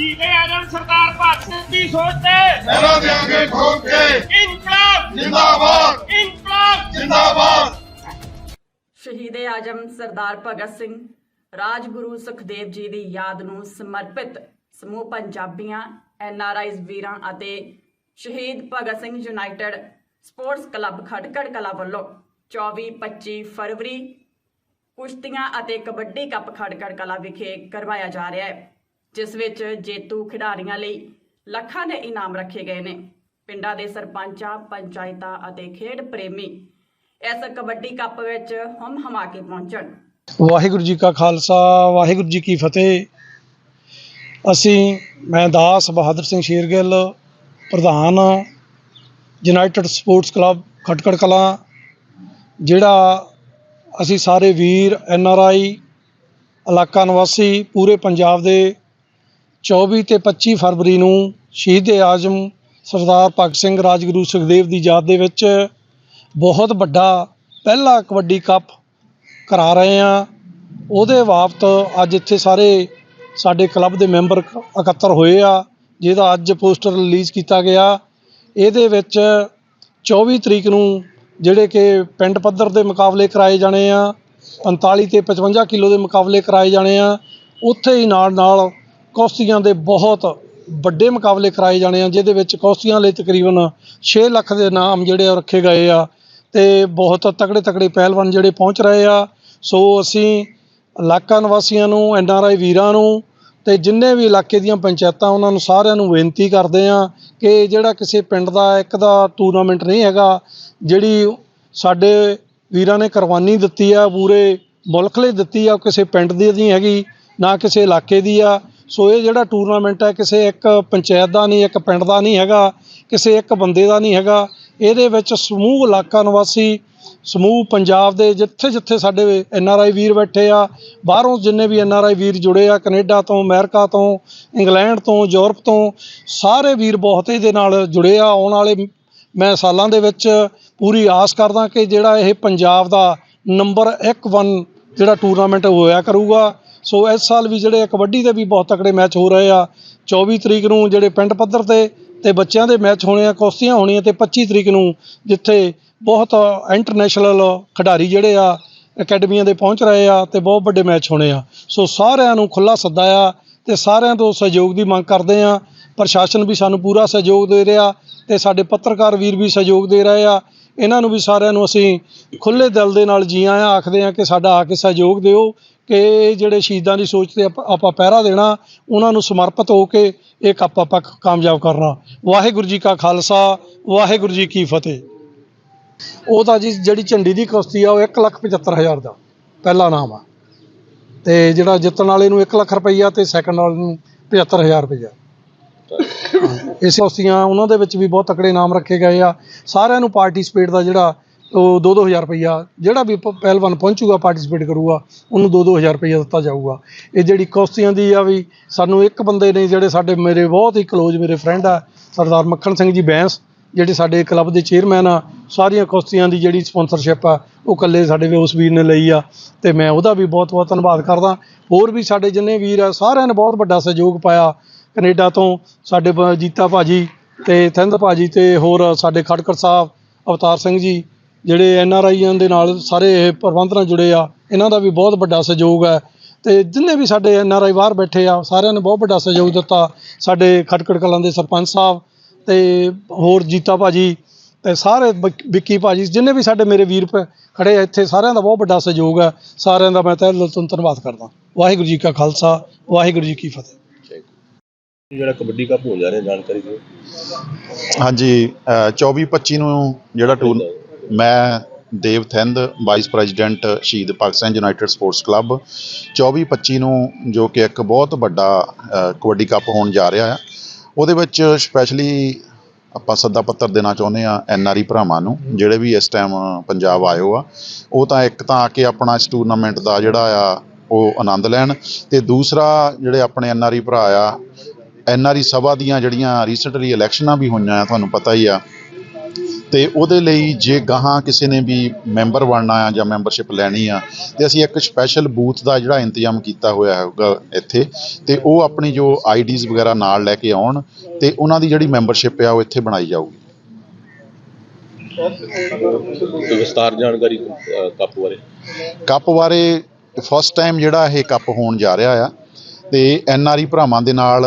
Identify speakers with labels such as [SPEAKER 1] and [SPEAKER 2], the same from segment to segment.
[SPEAKER 1] ਜੀਵੇ ਆਜਮ ਸਰਦਾਰ ਭਗਤ ਸਿੰਘ ਦੀ ਸੋਚ ਤੇ
[SPEAKER 2] ਮੇਰਾ ਦਿਆਂਗੇ ਠੋਕ ਕੇ
[SPEAKER 1] ਇਨਕਲਾਬ!
[SPEAKER 2] ਜਿੰਦਾਬਾਦ!
[SPEAKER 1] ਇਨਕਲਾਬ!
[SPEAKER 2] ਜਿੰਦਾਬਾਦ!
[SPEAKER 3] ਸ਼ਹੀਦ ਆਜਮ ਸਰਦਾਰ ਭਗਤ ਸਿੰਘ ਰਾਜਗੁਰੂ ਸੁਖਦੇਵ ਜੀ ਦੀ ਯਾਦ ਨੂੰ ਸਮਰਪਿਤ ਸਮੂਹ ਪੰਜਾਬੀਆਂ ਐਨਆਰਆਈਜ਼ ਵੀਰਾਂ ਅਤੇ Shaheed Bhagat Singh united sports club Khatkar Kala ਵੱਲੋਂ 24-25 ਫਰਵਰੀ ਕੁਸ਼ਤੀਆਂ ਅਤੇ ਕਬੱਡੀ ਕੱਪ ਖਟਕੜ ਕਲਾ ਵਿਖੇ ਕਰਵਾਇਆ ਜਾ ਰਿਹਾ ਹੈ। ਜਿਸ ਵਿੱਚ ਜੇਤੂ ਖਿਡਾਰੀਆਂ ਲਈ ਲੱਖਾਂ ਦੇ ਇਨਾਮ ਰੱਖੇ ਗਏ ਨੇ। ਪਿੰਡਾਂ ਦੇ ਸਰਪੰਚਾਂ, ਪੰਚਾਇਤਾਂ ਅਤੇ ਖੇਡ ਪ੍ਰੇਮੀ ਇਸ ਕਬੱਡੀ ਕੱਪ ਵਿੱਚ ਹਮ ਹਮਾ ਕੇ ਪਹੁੰਚਣ।
[SPEAKER 4] ਵਾਹਿਗੁਰੂ ਜੀ ਕਾ ਖਾਲਸਾ, ਵਾਹਿਗੁਰੂ ਜੀ ਕੀ ਫਤਿਹ। ਅਸੀਂ ਮੈਂ ਦਾਸ ਬਹਾਦਰ ਸਿੰਘ ਸ਼ੇਰਗਿੱਲ, ਪ੍ਰਧਾਨ united sports club Khatkar Kalan, ਜਿਹੜਾ ਅਸੀਂ ਸਾਰੇ ਵੀਰ ਐਨ ਆਰ ਆਈ ਇਲਾਕਾ ਨਿਵਾਸੀ, ਪੂਰੇ ਪੰਜਾਬ ਦੇ 24 ਤੇ 25 ਫਰਵਰੀ ਨੂੰ ਸ਼ਹੀਦ ਆਜ਼ਮ ਸਰਦਾਰ ਭਗਤ ਸਿੰਘ ਰਾਜਗੁਰੂ ਸੁਖਦੇਵ ਦੀ ਯਾਦ ਦੇ ਵਿੱਚ ਬਹੁਤ ਵੱਡਾ ਪਹਿਲਾ ਕਬੱਡੀ ਕੱਪ ਕਰਾ ਰਹੇ ਆ ਉਹਦੇ ਬਾਬਤ ਅੱਜ ਇੱਥੇ ਸਾਰੇ ਸਾਡੇ ਕਲੱਬ ਦੇ ਮੈਂਬਰ ਇਕੱਤਰ ਹੋਏ ਆ, ਜਿਹਦਾ ਅੱਜ ਪੋਸਟਰ ਰਿਲੀਜ਼ ਕੀਤਾ ਗਿਆ। ਇਹਦੇ ਵਿੱਚ 24 ਤਰੀਕ ਨੂੰ ਜਿਹੜੇ ਕਿ ਪਿੰਡ ਪੱਧਰ ਦੇ ਮੁਕਾਬਲੇ ਕਰਾਏ ਜਾਣੇ ਆ 45 ਤੇ 55 ਕਿਲੋ ਦੇ ਮੁਕਾਬਲੇ ਕਰਾਏ ਜਾਣੇ ਆ। ਉੱਥੇ ਹੀ ਨਾਲ ਨਾਲ ਕੌਸਤੀਆਂ ਦੇ ਬਹੁਤ ਵੱਡੇ ਮੁਕਾਬਲੇ ਕਰਾਏ ਜਾਣੇ ਆ, ਜਿਹਦੇ ਵਿੱਚ ਕੌਸਤੀਆਂ ਲਈ ਤਕਰੀਬਨ 6 ਲੱਖ ਦੇ ਨਾਮ ਜਿਹੜੇ ਆ ਰੱਖੇ ਗਏ ਆ ਤੇ ਬਹੁਤ ਤਕੜੇ ਤਕੜੇ ਪਹਿਲਵਾਨ ਜਿਹੜੇ ਪਹੁੰਚ ਰਹੇ ਆ। ਸੋ ਅਸੀਂ ਇਲਾਕਾ ਨਿਵਾਸੀਆਂ ਨੂੰ, ਐਨ ਆਰ ਆਈ ਵੀਰਾਂ ਨੂੰ ਤੇ ਜਿੰਨੇ ਵੀ ਇਲਾਕੇ ਦੀਆਂ ਪੰਚਾਇਤਾਂ, ਉਹਨਾਂ ਨੂੰ ਸਾਰਿਆਂ ਨੂੰ ਬੇਨਤੀ ਕਰਦੇ ਆ ਕਿ ਜਿਹੜਾ ਕਿਸੇ ਪਿੰਡ ਦਾ ਇੱਕ ਦਾ ਟੂਰਨਾਮੈਂਟ ਨਹੀਂ ਹੈਗਾ, ਜਿਹੜੀ ਸਾਡੇ ਵੀਰਾਂ ਨੇ ਕੁਰਬਾਨੀ ਦਿੱਤੀ ਆ, ਪੂਰੇ ਮੁਲਕ ਲਈ ਦਿੱਤੀ ਆ, ਉਹ ਕਿਸੇ ਪਿੰਡ ਦੀ ਨਹੀਂ ਹੈਗੀ, ਨਾ ਕਿਸੇ ਇਲਾਕੇ ਦੀ ਆ। ਸੋ ਇਹ ਜਿਹੜਾ ਟੂਰਨਾਮੈਂਟ ਹੈ, ਕਿਸੇ ਇੱਕ ਪੰਚਾਇਤ ਦਾ ਨਹੀਂ, ਇੱਕ ਪਿੰਡ ਦਾ ਨਹੀਂ ਹੈਗਾ, ਕਿਸੇ ਇੱਕ ਬੰਦੇ ਦਾ ਨਹੀਂ ਹੈਗਾ, ਇਹਦੇ ਵਿੱਚ ਸਮੂਹ ਇਲਾਕਾ ਨਿਵਾਸੀ, ਸਮੂਹ ਪੰਜਾਬ ਦੇ ਜਿੱਥੇ ਜਿੱਥੇ ਸਾਡੇ ਐਨ ਆਰ ਆਈ ਵੀਰ ਬੈਠੇ ਆ, ਬਾਹਰੋਂ ਜਿੰਨੇ ਵੀ ਐਨ ਆਰ ਆਈ ਵੀਰ ਜੁੜੇ ਆ, ਕੈਨੇਡਾ ਤੋਂ, ਅਮਰੀਕਾ ਤੋਂ, ਇੰਗਲੈਂਡ ਤੋਂ, ਯੂਰਪ ਤੋਂ, ਸਾਰੇ ਵੀਰ ਬਹੁਤ ਇਹਦੇ ਨਾਲ ਜੁੜੇ ਆ, ਆਉਣ ਵਾਲੇ ਮੈਂ ਸਾਲਾਂ ਦੇ ਵਿੱਚ ਪੂਰੀ ਆਸ ਕਰਦਾ ਕਿ ਜਿਹੜਾ ਇਹ ਪੰਜਾਬ ਦਾ ਨੰਬਰ 1 ਜਿਹੜਾ ਟੂਰਨਾਮੈਂਟ ਹੋਇਆ ਕਰੂਗਾ ਸੋ ਇਸ ਸਾਲ ਵੀ ਜਿਹੜੇ ਕਬੱਡੀ ਦੇ ਵੀ ਬਹੁਤ ਤਕੜੇ ਮੈਚ ਹੋ ਰਹੇ ਆ। 24 ਤਰੀਕ ਨੂੰ ਜਿਹੜੇ ਪਿੰਡ ਪੱਧਰ ਤੇ ਤੇ ਬੱਚਿਆਂ ਦੇ ਮੈਚ ਹੋਣੇ ਆ, ਕੁਸ਼ਤੀਆਂ ਹੋਣੀਆਂ ਤੇ 25 ਤਰੀਕ ਨੂੰ ਜਿੱਥੇ ਬਹੁਤ ਇੰਟਰਨੈਸ਼ਨਲ ਖਿਡਾਰੀ ਜਿਹੜੇ ਆ, ਅਕੈਡਮੀਆਂ ਦੇ ਪਹੁੰਚ ਰਹੇ ਆ ਤੇ ਬਹੁਤ ਵੱਡੇ ਮੈਚ ਹੋਣੇ ਆ। ਸੋ ਸਾਰਿਆਂ ਨੂੰ ਖੁੱਲਾ ਸੱਦਾ ਆ ਤੇ ਸਾਰਿਆਂ ਤੋਂ ਸਹਿਯੋਗ ਦੀ ਮੰਗ ਕਰਦੇ ਆ। ਪ੍ਰਸ਼ਾਸਨ ਵੀ ਸਾਨੂੰ ਪੂਰਾ ਸਹਿਯੋਗ ਦੇ ਰਿਹਾ ਤੇ ਸਾਡੇ ਪੱਤਰਕਾਰ ਵੀਰ ਵੀ ਸਹਿਯੋਗ ਦੇ ਰਹੇ ਆ। ਇਹਨਾਂ ਨੂੰ ਵੀ ਸਾਰਿਆਂ ਨੂੰ ਅਸੀਂ ਖੁੱਲੇ ਦਿਲ ਦੇ ਨਾਲ ਜੀਆਂ ਆਇਆਂ ਆਖਦੇ ਆ ਕਿ ਸਾਡਾ ਆ ਕੇ ਸਹਿਯੋਗ ਦਿਓ। ਕਿ ਜਿਹੜੇ ਸ਼ਹੀਦਾਂ ਦੀ ਸੋਚ ਤੇ ਆਪਾਂ ਪਹਿਰਾ ਦੇਣਾ, ਉਹਨਾਂ ਨੂੰ ਸਮਰਪਿਤ ਹੋ ਕੇ ਇਹ ਕੱਪ ਆਪਾਂ ਕਾਮਯਾਬ ਕਰਨਾ। ਵਾਹਿਗੁਰੂ ਜੀ ਕਾ ਖਾਲਸਾ, ਵਾਹਿਗੁਰੂ ਜੀ ਕੀ ਫਤਿਹ। ਉਹ ਤਾਂ ਜੀ ਜਿਹੜੀ ਝੰਡੀ ਦੀ ਕੁਸ਼ਤੀ ਆ, ਉਹ 175000 ਦਾ। ਪਹਿਲਾ ਨਾਮ ਆ। ਤੇ ਜਿਹੜਾ ਜਿੱਤਣ ਵਾਲੇ ਨੂੰ 1 ਲੱਖ ਰੁਪਈਆ ਤੇ ਸੈਕੰਡ ਵਾਲੇ ਨੂੰ 75000 ਰੁਪਈਆ। ਇਸ ਕੁਸ਼ਤੀਆਂ ਉਹਨਾਂ ਦੇ ਵਿੱਚ ਵੀ ਬਹੁਤ ਤਕੜੇ ਨਾਮ ਰੱਖੇ ਗਏ ਆ। ਸਾਰਿਆਂ ਨੂੰ ਪਾਰਟਿਸਿਪੇਟ ਦਾ ਜਿਹੜਾ ਉਹ 2-2000 ਰੁਪਈਆ, ਜਿਹੜਾ ਵੀ ਪ- ਪਹਿਲਵਾਨ ਪਹੁੰਚੂਗਾ ਪਾਰਟਿਸਿਪੇਟ ਕਰੂਗਾ, ਉਹਨੂੰ 2-2000 ਰੁਪਈਆ ਦਿੱਤਾ ਜਾਊਗਾ। ਇਹ ਜਿਹੜੀ ਕੁਸ਼ਤੀਆਂ ਦੀ ਆ ਵੀ ਸਾਨੂੰ ਇੱਕ ਬੰਦੇ ਨੇ ਜਿਹੜੇ ਸਾਡੇ ਮੇਰੇ ਬਹੁਤ ਹੀ ਕਲੋਜ਼ ਮੇਰੇ ਫਰੈਂਡ ਆ, ਸਰਦਾਰ ਮੱਖਣ ਸਿੰਘ ਜੀ ਬੈਂਸ, ਜਿਹੜੇ ਸਾਡੇ ਕਲੱਬ ਦੇ ਚੇਅਰਮੈਨ ਆ, ਸਾਰੀਆਂ ਕੁਸ਼ਤੀਆਂ ਦੀ ਜਿਹੜੀ ਸਪਾਂਸਰਸ਼ਿਪ ਆ, ਉਹ ਇਕੱਲੇ ਸਾਡੇ ਵੀ ਉਸ ਵੀਰ ਨੇ ਲਈ ਆ, ਤੇ ਮੈਂ ਉਹਦਾ ਵੀ ਬਹੁਤ ਬਹੁਤ ਧੰਨਵਾਦ ਕਰਦਾ। ਹੋਰ ਵੀ ਸਾਡੇ ਜਿੰਨੇ ਵੀਰ ਆ, ਸਾਰਿਆਂ ਨੇ ਬਹੁਤ ਵੱਡਾ ਸਹਿਯੋਗ ਪਾਇਆ, ਕੈਨੇਡਾ ਤੋਂ ਸਾਡੇ ਬ- ਜੀਤਾ ਭਾਜੀ ਤੇ ਥਿੰਦ ਭਾਜੀ ਤੇ ਹੋਰ ਸਾਡੇ ਖੜਕੜ ਸਾਹਿਬ, ਅਵਤਾਰ ਸਿੰਘ ਜੀ ਜਿਹੜੇ ਐਨ ਆਰ ਆਈਆਂ ਦੇ ਨਾਲ ਸਾਰੇ ਇਹ ਪ੍ਰਬੰਧ ਨਾਲ ਜੁੜੇ ਆ ਇਹਨਾਂ ਦਾ ਵੀ ਬਹੁਤ ਵੱਡਾ ਸਹਿਯੋਗ ਹੈ। ਤੇ ਜਿੰਨੇ ਵੀ ਸਾਡੇ ਐਨ ਆਰ ਆਈ ਬਾਹਰ ਬੈਠੇ ਆ ਸਾਰਿਆਂ ਨੇ ਬਹੁਤ ਵੱਡਾ ਸਹਿਯੋਗ ਦਿੱਤਾ ਸਾਡੇ ਖਟਕੜ ਕਲਾਂ ਦੇ ਸਰਪੰਚ ਸਾਹਿਬ ਤੇ ਹੋਰ ਜੀਤਾ ਭਾਜੀ ਤੇ ਸਾਰੇ ਵਿੱਕੀ ਭਾਜੀ ਜਿੰਨੇ ਵੀ ਸਾਡੇ ਮੇਰੇ ਵੀਰ ਖੜੇ ਆ ਇੱਥੇ ਸਾਰਿਆਂ ਦਾ ਬਹੁਤ ਵੱਡਾ ਸਹਿਯੋਗ ਹੈ। ਸਾਰਿਆਂ ਦਾ ਮੈਂ ਤਹਿ ਦਿਲ ਤੋਂ ਧੰਨਵਾਦ ਕਰਦਾ। ਵਾਹਿਗੁਰੂ ਜੀ ਕਾ ਖਾਲਸਾ ਵਾਹਿਗੁਰੂ ਜੀ ਕੀ ਫਤਿਹ।
[SPEAKER 5] ਜਿਹੜਾ ਕਬੱਡੀ ਕੱਪ ਹੋ ਜਾ ਰਿਹਾ ਜਾਣਕਾਰੀ ਦਿਓ।
[SPEAKER 2] ਹਾਂਜੀ 24 25 ਨੂੰ ਜਿਹੜਾ ਟੂਰ ਮੈਂ ਦੇਵ ਥਿੰਦ ਵਾਈਸ ਪ੍ਰੈਜ਼ੀਡੈਂਟ ਸ਼ਹੀਦ ਪਾਕਿਸਤਾਨ ਯੂਨਾਈਟਿਡ ਸਪੋਰਟਸ ਕਲੱਬ 24 25 ਨੂੰ ਜੋ ਕਿ ਇੱਕ ਬਹੁਤ ਵੱਡਾ ਕਬੱਡੀ ਕੱਪ ਹੋਣ ਜਾ ਰਿਹਾ ਆ ਉਹਦੇ ਵਿੱਚ ਸਪੈਸ਼ਲੀ ਆਪਾਂ ਸੱਦਾ ਪੱਤਰ ਦੇਣਾ ਚਾਹੁੰਦੇ ਆ ਐਨ ਆਰ ਆਈ ਭਰਾਵਾਂ ਨੂੰ, ਜਿਹੜੇ ਵੀ ਇਸ ਟਾਈਮ ਪੰਜਾਬ ਆਇਓ ਆ ਉਹ ਤਾਂ ਇੱਕ ਤਾਂ ਆ ਕੇ ਆਪਣਾ ਇਸ ਟੂਰਨਾਮੈਂਟ ਦਾ ਜਿਹੜਾ ਆ, ਉਹ ਆਨੰਦ ਲੈਣ ਤੇ ਦੂਸਰਾ ਜਿਹੜੇ ਆਪਣੇ ਐਨ ਆਰ ਆਈ ਭਰਾ ਆ ਐਨ ਆਰ ਆਈ ਸਭਾ ਦੀਆਂ ਜਿਹੜੀਆਂ ਰੀਸੈਂਟਲੀ ਇਲੈਕਸ਼ਨਾਂ ਵੀ ਹੋਈਆਂ ਆ, ਤੁਹਾਨੂੰ ਪਤਾ ਹੀ ਆ ਤੇ ਉਹਦੇ ਲਈ ਜੇ ਗਾਹਾਂ ਕਿਸੇ ਨੇ ਵੀ ਮੈਂਬਰ ਬਣਨਾ ਆ ਜਾਂ ਮੈਂਬਰਸ਼ਿਪ ਲੈਣੀ ਆ ਤੇ ਅਸੀਂ ਇੱਕ ਸਪੈਸ਼ਲ ਬੂਥ ਦਾ ਜਿਹੜਾ ਇੰਤਜ਼ਾਮ ਕੀਤਾ ਹੋਇਆ ਹੋਊਗਾ ਇੱਥੇ ਤੇ ਉਹ ਆਪਣੀ ਜੋ ਆਈਡੀਜ਼ ਵਗੈਰਾ ਨਾਲ ਲੈ ਕੇ ਆਉਣ ਤੇ ਉਹਨਾਂ ਦੀ ਜਿਹੜੀ ਮੈਂਬਰਸ਼ਿਪ ਆ ਉਹ ਇੱਥੇ ਬਣਾਈ ਜਾਊਗੀ।
[SPEAKER 5] ਵਿਸਤਾਰ ਜਾਣਕਾਰੀ ਅ, ਕੱਪ ਬਾਰੇ?
[SPEAKER 2] ਕੱਪ ਬਾਰੇ ਫਸਟ ਟਾਈਮ ਜਿਹੜਾ ਇਹ ਕੱਪ ਹੋਣ ਜਾ ਰਿਹਾ ਆ ਤੇ ਐਨ ਆਰ ਆਈ ਭਰਾਵਾਂ ਦੇ ਨਾਲ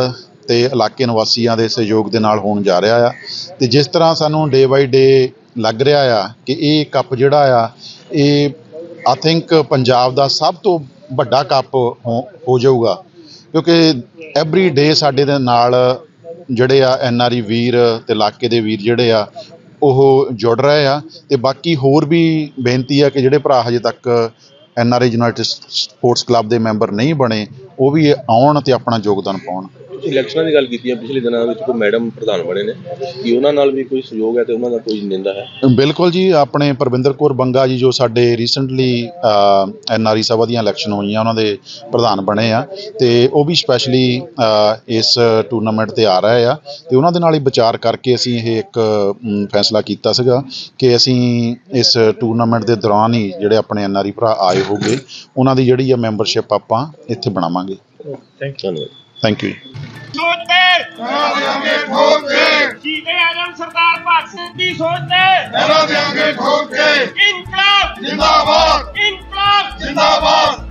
[SPEAKER 2] ਤੇ ਇਲਾਕੇ ਨਿਵਾਸੀਆਂ ਦੇ ਸਹਿਯੋਗ ਦੇ ਨਾਲ ਹੋਣ ਜਾ ਰਿਹਾ ਆ। ਤੇ ਜਿਸ ਤਰ੍ਹਾਂ ਸਾਨੂੰ ਡੇ ਬਾਈ ਡੇ ਲੱਗ ਰਿਹਾ ਆ ਕਿ ਇਹ ਕੱਪ ਜਿਹੜਾ ਆ, ਇਹ ਆਈ ਥਿੰਕ ਪੰਜਾਬ ਦਾ ਸਭ ਤੋਂ ਵੱਡਾ ਕੱਪ ਹੋ ਹੋ ਜਾਊਗਾ। ਕਿਉਂਕਿ ਐਵਰੀ ਡੇ ਸਾਡੇ ਦੇ ਨਾਲ ਜਿਹੜੇ ਆ ਐਨ ਆਰ ਆਈ ਵੀਰ ਤੇ ਇਲਾਕੇ ਦੇ ਵੀਰ ਜਿਹੜੇ ਆ, ਉਹ ਜੁੜ ਰਹੇ ਆ। ਤੇ ਬਾਕੀ ਹੋਰ ਵੀ ਬੇਨਤੀ ਆ ਕਿ ਜਿਹੜੇ ਭਰਾ ਹਜੇ ਤੱਕ N R I united sports club ਦੇ ਮੈਂਬਰ ਨਹੀਂ ਬਣੇ, ਉਹ ਵੀ ਆਉਣ ਤੇ ਆਪਣਾ ਯੋਗਦਾਨ ਪਾਉਣ।
[SPEAKER 5] ਤੁਸੀਂ ਇਲੈਕਸ਼ਨਾਂ ਦੀ ਗੱਲ ਕੀਤੀ ਹੈ ਪਿਛਲੇ ਦਿਨਾਂ ਵਿੱਚ ਕੋਈ ਮੈਡਮ ਪ੍ਰਧਾਨ ਬਣੇ ਨੇ ਕੀ ਉਹਨਾਂ ਨਾਲ ਵੀ ਕੋਈ ਸਹਿਯੋਗ ਹੈ ਤੇ ਉਹਨਾਂ ਦਾ ਕੋਈ ਨਿੰਦਾ ਹੈ?
[SPEAKER 2] ਬਿਲਕੁਲ ਜੀ ਆਪਣੇ ਪਰਵਿੰਦਰ ਕੌਰ ਬੰਗਾ ਜੀ ਜੋ ਸਾਡੇ ਰੀਸੈਂਟਲੀ ਐਨ ਆਰ ਆਈ ਸਭਾ ਦੀਆਂ ਇਲੈਕਸ਼ਨ ਹੋਈਆਂ ਉਹਨਾਂ ਦੇ ਪ੍ਰਧਾਨ ਬਣੇ ਆ ਤੇ ਉਹ ਵੀ ਸਪੈਸ਼ਲੀ ਇਸ ਟੂਰਨਾਮੈਂਟ ਤੇ ਆ ਰਹੇ ਆ ਤੇ ਉਹਨਾਂ ਦੇ ਨਾਲ ਹੀ ਵਿਚਾਰ ਕਰਕੇ ਅਸੀਂ ਇਹ ਇੱਕ ਫੈਸਲਾ ਕੀਤਾ ਸੀਗਾ ਕਿ ਅਸੀਂ ਇਸ ਟੂਰਨਾਮੈਂਟ ਦੇ ਦੌਰਾਨ ਹੀ ਜਿਹੜੇ ਆਪਣੇ ਐਨ ਆਰ ਆਈ ਭਰਾ ਆਏ ਹੋਗੇ ਉਹਨਾਂ ਦੀ ਜਿਹੜੀ ਆ ਮੈਂਬਰਸ਼ਿਪ ਆਪਾਂ ਇੱਥੇ ਬਣਾਵਾਂਗੇ।
[SPEAKER 5] ਧੰਨਵਾਦ।
[SPEAKER 2] ਥੈਂਕ ਯੂ
[SPEAKER 1] ਸੋਚ ਤੇ ਕਰਾ ਦੇਾਂਗੇ ਠੋਕ ਕੇ ਸ਼ਹੀਦੇ ਆਜਮ ਸਰਦਾਰ ਭਗਤ ਸਿੰਘ ਦੀ ਸੋਚ ਤੇ
[SPEAKER 6] ਕਰਾ ਦੇਾਂਗੇ ਠੋਕ ਕੇ।
[SPEAKER 1] ਇਨਕਲਾਬ।
[SPEAKER 6] ਜਿੰਦਾਬਾਦ।
[SPEAKER 1] ਇਨਕਲਾਬ।
[SPEAKER 6] ਜਿੰਦਾਬਾਦ।